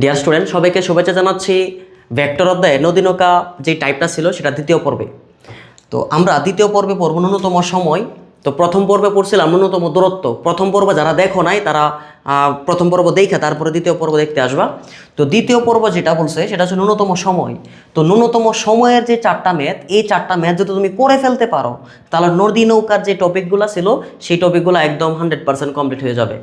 Dear student সবাইকে শুভেচ্ছা জানাচ্ছি। ভেক্টর অফ দ্য নৌকা যে টাইপটা ছিল, সেটা দ্বিতীয় পর্বে। তো আমরা দ্বিতীয় পর্বে পড়ব ন্যূনতম সময়। তো প্রথম পর্বে পড়ছিলাম ন্যূনতম দূরত্ব। প্রথম পর্ব যারা দেখো নাই, তারা প্রথম পর্ব দেখে তারপরে দ্বিতীয় পর্ব দেখতে আসবা। তো দ্বিতীয় পর্ব যেটা বলছে, সেটা হচ্ছে ন্যূনতম সময়। তো ন্যূনতম সময়ের যে চারটা ম্যাথ, এই চারটা ম্যাথ যদি তুমি করে ফেলতে পারো, তাহলে নদী নৌকার যে টপিকগুলো ছিল, সেই টপিকগুলো একদম হান্ড্রেড পার্সেন্ট কমপ্লিট হয়ে যাবে।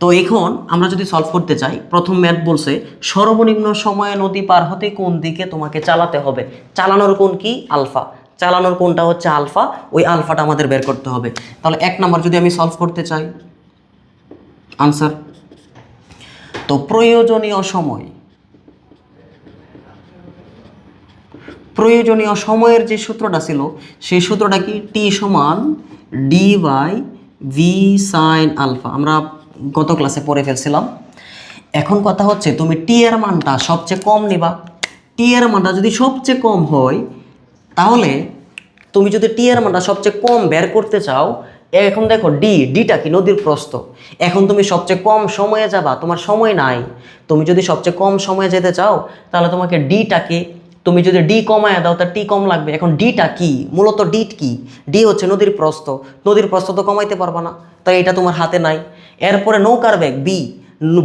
তো এখন আমরা যদি সলভ করতে চাই, প্রথম ম্যাথ বলছে, সর্বনিম্ন সময়ে নদী পার হতে কোন দিকে তোমাকে চালাতে হবে? চালানোর কোন কি? আলফা। চালানোর কোনটা হচ্ছে আলফা, ওই আলফাটা আমাদের বের করতে হবে। তাহলে এক নাম্বার যদি আমি সলভ করতে চাই আনসার তো প্রয়োজনীয় সময়, প্রয়োজনীয় সময়ের যে সূত্রটা ছিল, সেই সূত্রটা কি? টি সমান D by V sine alpha আমরা গত ক্লাসে পড়ে ফেলছিলাম। এখন কথা হচ্ছে, তুমি টি এর মানটা সবচেয়ে কম নিবা। টি এর মানটা যদি সবচেয়ে কম হয় তাহলে তুমি যদি টি মানটা সবচেয়ে কম বের করতে চাও, এখন দেখো ডি ডিটা কি নদীর প্রস্থ। এখন তুমি সবচেয়ে কম সময়ে যাবা, তোমার সময় নাই। তুমি যদি সবচেয়ে কম সময়ে যেতে চাও, তাহলে তোমাকে ডিটাকে তুমি যদি ডি কমায় দাও তার টি কম লাগবে। এখন ডিটা কি? মূলত ডি কি? ডি হচ্ছে নদীর প্রস্থ। নদীর প্রস্থ তো কমাইতে পারবা না, তাই এটা তোমার হাতে নাই। এরপরে নৌকার ব্যাগ বি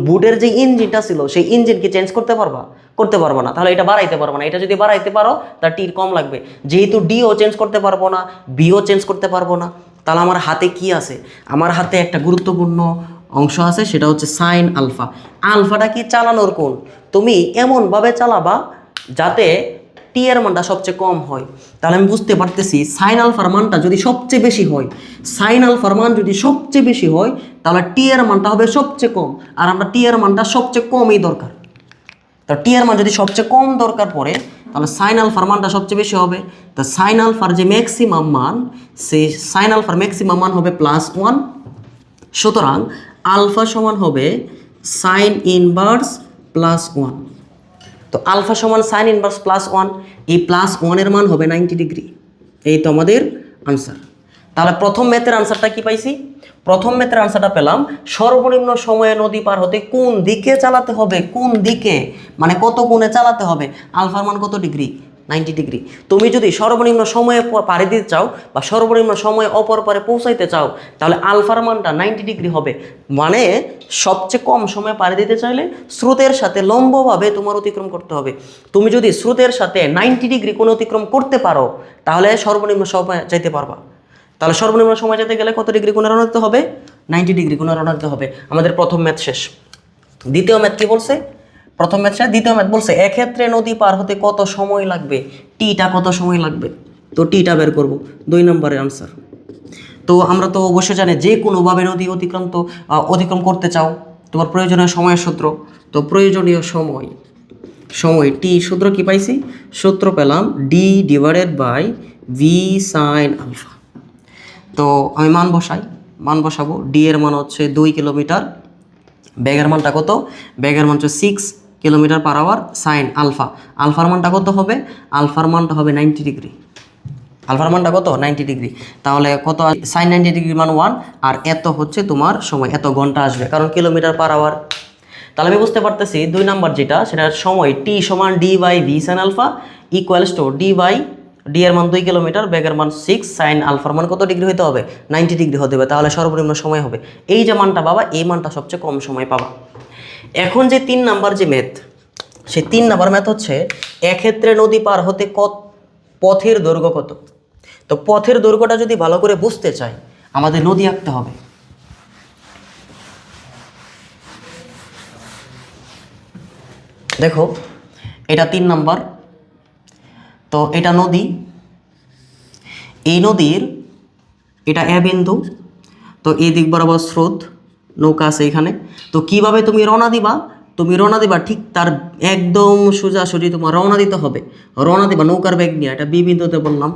বুটের যে ইঞ্জিনটা ছিল, সেই ইঞ্জিন কি চেঞ্জ করতে পারবা? করতে পারব না। তাহলে এটা বাড়াইতে পারব না। এটা যদি বাড়াইতে পারো, তার টির কম লাগবে। যেহেতু ডিও চেঞ্জ করতে পারব না বিও চেঞ্জ করতে পারব না, তাহলে আমার হাতে কি আছে? আমার হাতে একটা গুরুত্বপূর্ণ অংশ আছে, সেটা হচ্ছে সাইন আলফা আলফাটা কি চালানোর কোন তুমি এমনভাবে চালাবা যাতে টি এর মানটা সবচেয়ে কম হয়। তাহলে আমি বুঝতে পারতেছি সাইন আলফার মানটা যদি সবচেয়ে বেশি হয় সাইন আলফার মান যদি সবচেয়ে বেশি হয়, তাহলে টি এর মানটা হবে সবচেয়ে কম। আর আমরা টি এর মানটা সবচেয়ে কমই দরকার। তো টি এর মান যদি সবচেয়ে কম দরকার পড়ে, তাহলে সাইন আলফার মানটা সবচেয়ে বেশি হবে। তো সাইন আলফার যে ম্যাক্সিমাম মান সেই সাইন আলফার ম্যাক্সিমাম মান হবে প্লাস ওয়ান সুতরাং আলফা সমান হবে সাইন ইনভার্স প্লাস ওয়ান তো আলফা সমান সাইন ইনভার্স প্লাস ওয়ান এই প্লাস ওয়ানের মান হবে নাইনটি ডিগ্রি এই তো আমাদের আনসার তাহলে প্রথম ম্যাথের আনসারটা কি পাইছি? প্রথম ম্যাথের আনসারটা পেলাম, সর্বনিম্ন সময়ে নদী পার হতে কোন দিকে চালাতে হবে? কোন দিকে? মানে কত কোণে চালাতে হবে? আলফার মান কত ডিগ্রি নাইনটি ডিগ্রি। তুমি যদি সর্বনিম্ন সময়ে পাড়ি দিতে চাও বা সর্বনিম্ন সময়ে অপর পারে পৌঁছাইতে চাও, তাহলে আলফার মানটা নাইনটি ডিগ্রি হবে। মানে সবচেয়ে কম সময়ে পাড়ি দিতে চাইলে স্রোতের সাথে লম্বভাবে তোমার অতিক্রম করতে হবে। তুমি যদি স্রোতের সাথে নাইনটি ডিগ্রি কোনো অতিক্রম করতে পারো, তাহলে সর্বনিম্ন সময় চাইতে পারবা। তাহলে সর্বনিম্ন সময় যেতে গেলে কত ডিগ্রি কোণে রওনা হবে? নাইনটি ডিগ্রি কোণে রওনা হবে। আমাদের প্রথম ম্যাথ শেষ। দ্বিতীয় ম্যাথ কি বলছে? প্রথম শেষ দ্বিতীয় ম্যাথ বলছে, এক্ষেত্রে নদী পার হতে কত সময় লাগবে? টিটা কত সময় লাগবে? তো টিটা বের করব, দুই নম্বরের আনসার তো আমরা তো অবশ্যই জানি, যে কোনোভাবে নদী অতিক্রান্ত অতিক্রম করতে চাও, তোমার প্রয়োজনীয় সময়ের সূত্র। তো প্রয়োজনীয় সময় সময়, টি সূত্র কি পাইছি? সূত্র পেলাম d divided by v sine alpha তো আমি মান বসাই, মান বসাবো ডি এর মান হচ্ছে দুই কিলোমিটার। ব্যাগের মানটা কত? ব্যাগের মান হচ্ছে six kilometre per hour sine alpha আলফার মানটা কত হবে? আলফার মানটা হবে নাইনটি ডিগ্রি আলফার মানটা কত? নাইনটি ডিগ্রি তাহলে কত সাইন নাইনটি ডিগ্রি মান ওয়ান আর এত হচ্ছে তোমার সময়, এত ঘণ্টা আসবে, কারণ কিলোমিটার পার আওয়ার তাহলে আমি বুঝতে পারতেছি, দুই নাম্বার যেটা, সেটার সময় টি সমান d by v sine alpha equals to d by d এর মান দুই কিলোমিটার ব্যাগের মান সিক্স সাইন আলফার মান কত ডিগ্রি হতে হবে? নাইনটি ডিগ্রি হতে হবে, তাহলে সর্বনিম্ন সময় হবে। এই যে মানটা পাবা, এই মানটা সবচেয়ে কম সময় পাবা। এখন যে তিন নাম্বার যে ম্যাথ সেই তিন নাম্বার ম্যাথ হচ্ছে এক্ষেত্রে নদী পার হতে কত, পথের দৈর্ঘ্য কত? তো পথের দৈর্ঘ্যটা যদি ভালো করে বুঝতে চাই, আমাদের নদী আঁকতে হবে। দেখো, এটা তিন নাম্বার, তো এটা নদী। এই নদীর, এটা এ বিন্দু, তো এই দিক বরাবর স্রোত। নৌকা আছে এখানে। তো কীভাবে তুমি রওনা দিবা? তুমি রওনা দিবা ঠিক তার একদম সোজাসুজি তোমার রওনা দিতে হবে। রওনা দিবা নৌকার ব্যাগ নিয়ে, এটা বি বিন্দুতে বললাম।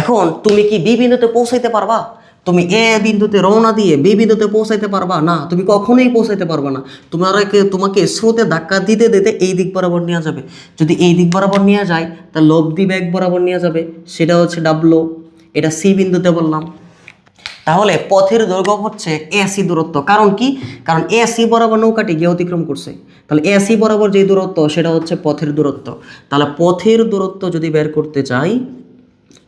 এখন তুমি কি বি বিন্দুতে পৌঁছাইতে পারবা? তুমি এ বিন্দুতে রওনা দিয়ে বি বিন্দুতে পৌঁছাইতে পারবা? না, তুমি কখনোই পৌঁছাইতে পারবা না। তোমাকে তোমাকে স্রোতে ধাক্কা দিতে দিতে এই দিক বরাবর নেওয়া যাবে। যদি এই দিক বরাবর নেওয়া যায় তা লব্ধি ব্যাগ বরাবর নেওয়া যাবে। সেটা হচ্ছে ডাবলো এটা সি বিন্দুতে বললাম। তাহলে পথের দৈর্ঘ্য হচ্ছে এসি দূরত্ব। কারণ কি? কারণ এসি বরাবর নৌকাটি গিয়ে অতিক্রম করছে। তাহলে এসি বরাবর যে দূরত্ব, সেটা হচ্ছে পথের দূরত্ব। তাহলে পথের দূরত্ব যদি বের করতে চাই,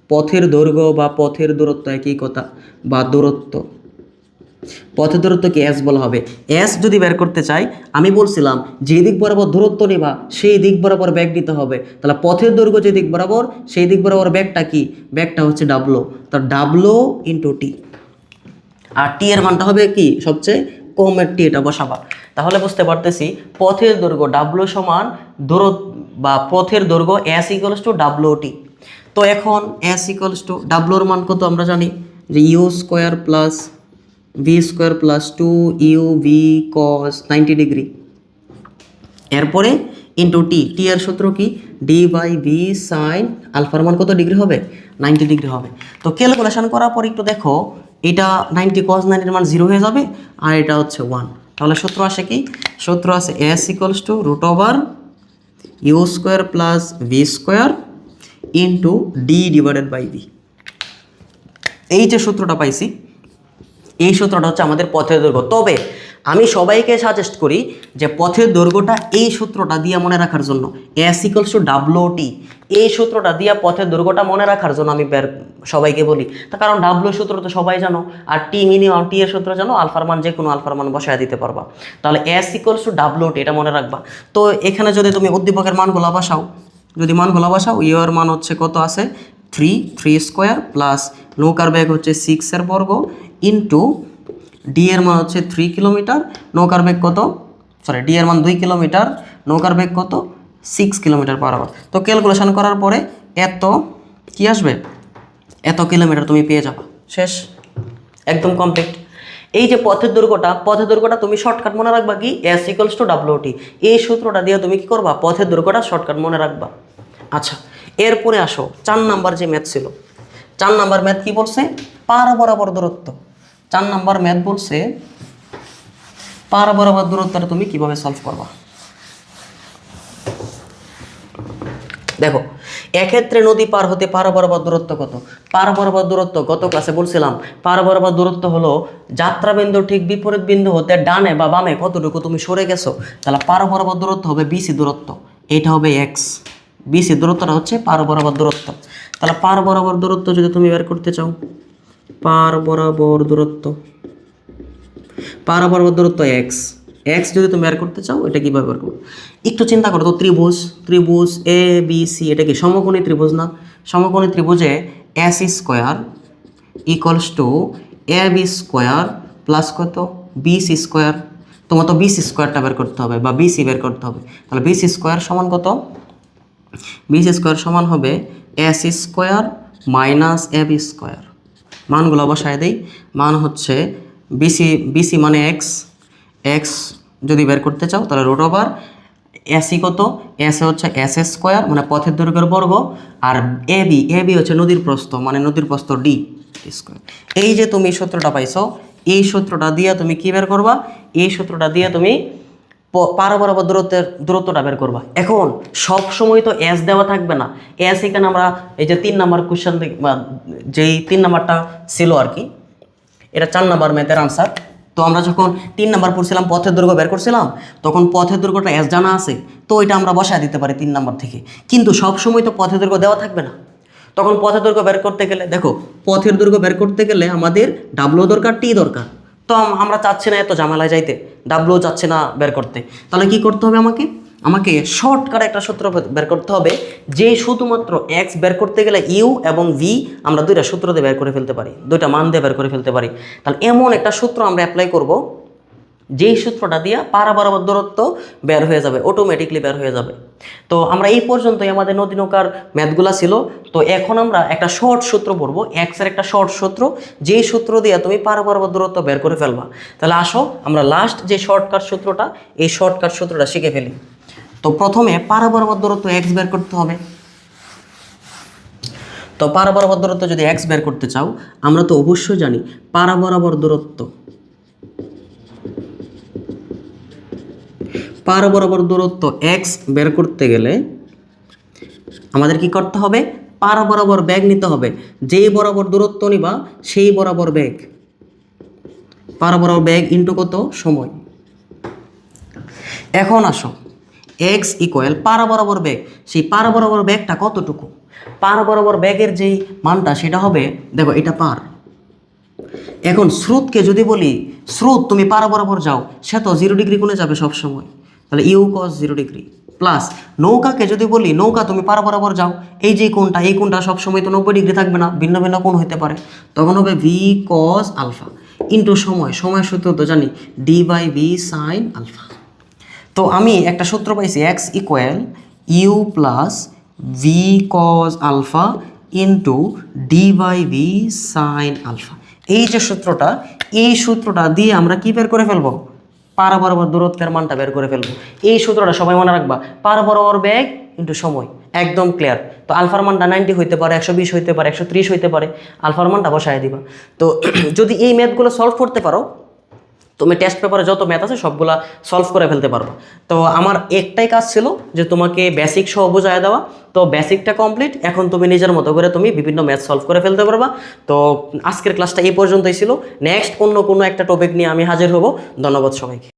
পথের দৈর্ঘ্য বা পথের দূরত্ব একই কথা, বা দূরত্ব। পথের দূরত্বকে এস বলা হবে। এস যদি বের করতে চাই, আমি বলছিলাম যে দিক বরাবর দূরত্ব নিবা, সেই দিক বরাবর ব্যাগ নিতে হবে। তাহলে পথের দৈর্ঘ্য যে দিক বরাবর, সেই দিক বরাবর ব্যাগটা কি? ব্যাগটা হচ্ছে ডাবলো তো ডাবলো ইন্টু টি আর টি এর মানটা হবে কি? সবচেয়ে কমের টি এটা বসাবা। তাহলে বুঝতে পারতেছি, পথের দৈর্ঘ্য ডাব্লু সমান দূরত্ব বা পথের দৈর্ঘ্য এস ইকুয়ালস টু ডাব্লু টি তো এখন এস ইকুয়ালস টু ডাব্লুর মান কত আমরা জানি? যে u square plus v square plus two u v cos ninety degree এরপরে ইন্টু টি টি এর সূত্র কি? ডি বাই ভি সাইন আলফার মান কত ডিগ্রি হবে? নাইনটি ডিগ্রি হবে। তো ক্যালকুলেশন করার পর একটু দেখো এটা নাইনটি কস নাইনটির মান জিরো হয়ে যাবে, আর এটা হচ্ছে ওয়ান তাহলে সূত্র আসে কি? সূত্র আছে s equals to root over u square plus v square into d divided by v এই যে সূত্রটা পাইছি, এই সূত্রটা হচ্ছে আমাদের পথের দৈর্ঘ্য। তবে আমি সবাইকে সাজেস্ট করি যে পথের দৈর্ঘ্যটা এই সূত্রটা দিয়ে মনে রাখার জন্য s equals to W t এই সূত্রটা দিয়ে পথের দৈর্ঘ্যটা মনে রাখার জন্য আমি সবাইকে বলি। তার কারণ ডাব্লু সূত্র তো সবাই জানো, আর টি মিনিমাম টি এর সূত্র জানো, আলফার মান যে কোনো আলফার মান বসায় দিতে পারবা। তাহলে s equals to W t এটা মনে রাখবা। তো এখানে যদি তুমি উদ্দীপকের মানগুলো বসাও, যদি মানগুলো বসাও ইউ এর মান হচ্ছে কত আছে? থ্রি থ্রি স্কোয়ার প্লাস নৌকার ব্যাগ হচ্ছে সিক্সের বর্গ ইন্টু ডি এর মান হচ্ছে থ্রি কিলোমিটার নৌকার বেগ কত? সরি ডি এর মান দুই কিলোমিটার নৌকার বেগ কত? সিক্স কিলোমিটার পার আওয়ার তো ক্যালকুলেশন করার পরে এত কি আসবে? এত কিলোমিটার তুমি পেয়ে যাবা। শেষ। একদম কমপ্লিট এই যে পথের দৈর্ঘ্যটা পথের দৈর্ঘ্যটা তুমি শর্টকাট মনে রাখবা কি? এস ইকলস টু ডাব্লিউটি এই সূত্রটা দিয়ে তুমি কি করবা? পথের দৈর্ঘ্যটা শর্টকাট মনে রাখবা। আচ্ছা এরপরে আসো, চার নাম্বার যে ম্যাথ ছিল। চার নাম্বার ম্যাথ কি বলছে? পার বরাবর দূরত্ব। চার নাম্বার ম্যাথ বলছে, পার বরাবর দূরত্বটা তুমি কীভাবে সলভ করবা? দেখো, এক্ষেত্রে নদী পার হতে পার বরাবর দূরত্ব কত? পার বরাবর দূরত্ব গত ক্লাসে বলছিলাম? পার বরাবর দূরত্ব হলো যাত্রাবিন্দু ঠিক বিপরীত বিন্দু হতে ডানে বা বামে কতটুকু তুমি সরে গেছো? তাহলে পার বরাবর দূরত্ব হবে বিসি দূরত্ব। এটা হবে এক্স বিসি দূরত্বটা হচ্ছে পার বরাবর দূরত্ব। তাহলে পার বরাবর দূরত্ব যদি তুমি বের করতে চাও পার বরাবর দূরত্ব। পার বরাবর দূরত্ব এক্স এক্স যদি তুমি বের করতে চাও, এটা কীভাবে বের করব? একটু চিন্তা করো তো, ত্রিভুজ ত্রিভুজ এ বি সি এটা কি সমকোণী ত্রিভুজ না? সমকোণী ত্রিভুজে s square equals to A B square plus কত? বিসি স্কোয়ার তোমার তো বিসি স্কোয়ারটা বের করতে হবে বা বিসি বের করতে হবে। তাহলে বিসি স্কোয়ার সমান কত? বিসি স্কোয়ার সমান হবে s square minus A B square মানগুলো বসায় দেই। মান হচ্ছে বিসি বিসি মানে এক্স এক্স যদি বের করতে চাও তাহলে রোট ওভার এসি কত? এস হচ্ছে এস স্কোয়ার মানে পথের দৈর্ঘ্যের বর্গ, আর এ বি এ বি হচ্ছে নদীর প্রস্থ মানে নদীর প্রস্থ ডি স্কোয়ার এই যে তুমি সূত্রটা পাইছো, এই সূত্রটা দিয়ে তুমি কী বের করবা? এই সূত্রটা দিয়ে তুমি পার বরাবর দূরত্বের দূরত্বটা বের করবা। এখন সব সময় তো এস দেওয়া থাকবে না। এস এখানে আমরা এই যে তিন নাম্বার কোশ্চেন যেই তিন নাম্বারটা ছিল আর কি, এটা চার নাম্বার ম্যাথের আনসার তো আমরা যখন তিন নাম্বার পড়ছিলাম, পথের দুর্গ বের করছিলাম, তখন পথের দুর্গটা এস জানা আছে। তো এটা আমরা বসায় দিতে পারি তিন নাম্বার থেকে। কিন্তু সব সময় তো পথের দৈর্ঘ্য দেওয়া থাকবে না। তখন পথের দুর্গ বের করতে গেলে, দেখো, পথের দুর্গ বের করতে গেলে আমাদের ডাব্লু দরকার টি দরকার। তো আমরা চাচ্ছি না এত ঝামেলায় যাইতে। ডাব্লু যাচ্ছে না বের করতে। তাহলে কি করতে হবে আমাকে? আমাকে শর্টকাট একটা সূত্র বের করতে হবে, যে শুধুমাত্র এক্স বের করতে গেলে ইউ এবং ভি আমরা দুইটা সূত্র দিয়ে বের করে ফেলতে পারি, দুইটা মান দিয়ে বের করে ফেলতে পারি। তাহলে এমন একটা সূত্র আমরা অ্যাপ্লাই করব যেই সূত্রটা দিয়ে পারা বরাবর দূরত্ব বের হয়ে যাবে অটোমেটিকলি বের হয়ে যাবে। তো আমরা এই পর্যন্তই আমাদের নদী নৌকার ম্যাথগুলা ছিল। তো এখন আমরা একটা শর্ট সূত্র পড়ব এক্সের একটা শর্ট সূত্র। যেই সূত্র দিয়ে তুমি পারা বরাবর দূরত্ব বের করে ফেলবা, তাহলে আসো, আমরা লাস্ট যে শর্টকাট সূত্রটা, এই শর্টকাট সূত্রটা শিখে ফেলি। তো প্রথমে পারা বরাবর দূরত্ব এক্স বের করতে হবে। তো পারা বরাবর দূরত্ব যদি এক্স বের করতে চাও, আমরা তো অবশ্যই জানি পারা বরাবর দূরত্ব পার বরাবর দূরত্ব এক্স বের করতে গেলে আমাদের কি করতে হবে? পার বরাবর ব্যাগ নিতে হবে। যেই বরাবর দূরত্ব নিবা, সেই বরাবর ব্যাগ পার বরাবর ব্যাগ ইন্টু কত? সময়। এখন আসো। এক্স ইকুয়াল পার বরাবর ব্যাগ সেই পার বরাবর ব্যাগটা কতটুকু? পার বরাবর ব্যাগের যেই মানটা, সেটা হবে, দেখো, এটা পার। এখন স্রোতকে যদি বলি, স্রোত, তুমি পার বরাবর যাও, সে তো জিরো ডিগ্রি কোণে যাবে সব সময় তাহলে u cos zero degree plus নৌকাকে যদি বলি, নৌকা তুমি পারা বরাবর যাও, এই যে কোনটা এই কোনটা সবসময় তো নব্বই ডিগ্রি থাকবে না, ভিন্ন ভিন্ন কোণ হতে পারে। তখন হবে ভি কস আলফা ইন্টু সময় সময় সূত্র তো জানি d by v sine alpha তো আমি একটা সূত্র পাইছি x equal u plus v cos alpha into d by v sine alpha এই যে সূত্রটা, এই সূত্রটা দিয়ে আমরা কি বের করে ফেলব? পারা বরাবর দূরত্বের মানটা বের করে ফেলব। এই সূত্রটা সবাই মনে রাখবা, পার বরাবর ব্যাগ ইন্টু সময়, একদম ক্লিয়ার তো আলফার মানটা নাইনটি হইতে পারে, একশো বিশ হইতে পারে, একশো ত্রিশ হইতে পারে, আলফার মানটা বসায় দিবা। তো যদি এই ম্যাথগুলো সলভ করতে পারো তুমি টেস্ট পেপারে যত ম্যাথ আছে সবগুলা সলভ করে ফেলতে পারব। তো আমার একটাই কাজ ছিল যে তোমাকে বেসিক সহ বোঝায় দেওয়া। তো বেসিকটা কমপ্লিট এখন তুমি নিজের মতো করে তুমি বিভিন্ন ম্যাথ সলভ করে ফেলতে পারবা। তো আজকের ক্লাসটা এই পর্যন্তই ছিল। নেক্সট অন্য কোনো একটা টপিক নিয়ে আমি হাজির হব। ধন্যবাদ সবাইকে।